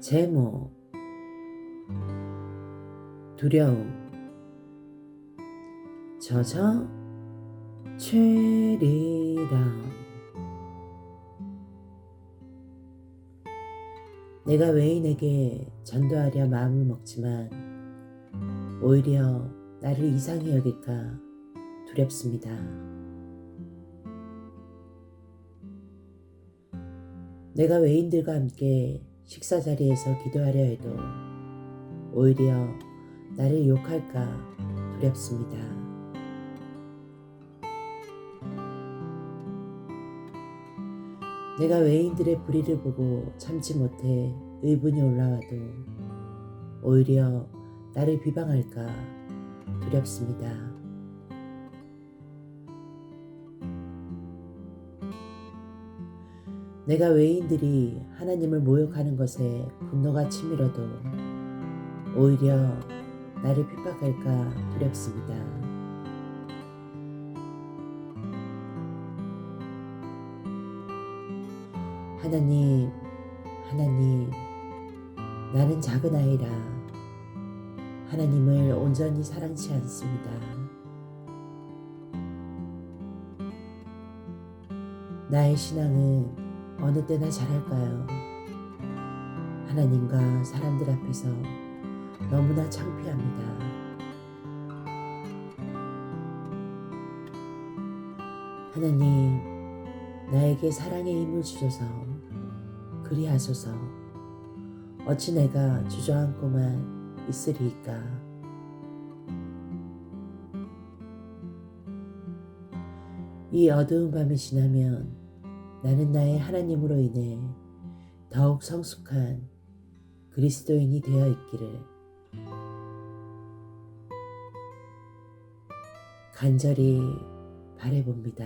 제목 두려움 저저 죄리라 내가 외인에게 전도하려 마음을 먹지만 오히려 나를 이상히 여길까 두렵습니다. 내가 외인들과 함께 식사 자리에서 기도하려 해도 오히려 나를 욕할까 두렵습니다. 내가 외인들의 불의를 보고 참지 못해 의분이 올라와도 오히려 나를 비방할까 두렵습니다. 내가 외인들이 하나님을 모욕하는 것에 분노가 치밀어도 오히려 나를 핍박할까 두렵습니다. 하나님, 하나님, 나는 작은 아이라 하나님을 온전히 사랑치 않습니다. 나의 신앙은 어느 때나 잘할까요? 하나님과 사람들 앞에서 너무나 창피합니다. 하나님, 나에게 사랑의 힘을 주셔서 그리하소서. 어찌 내가 주저앉고만 있으리이까. 이 어두운 밤이 지나면 나는 나의 하나님으로 인해 더욱 성숙한 그리스도인이 되어 있기를 간절히 바래봅니다.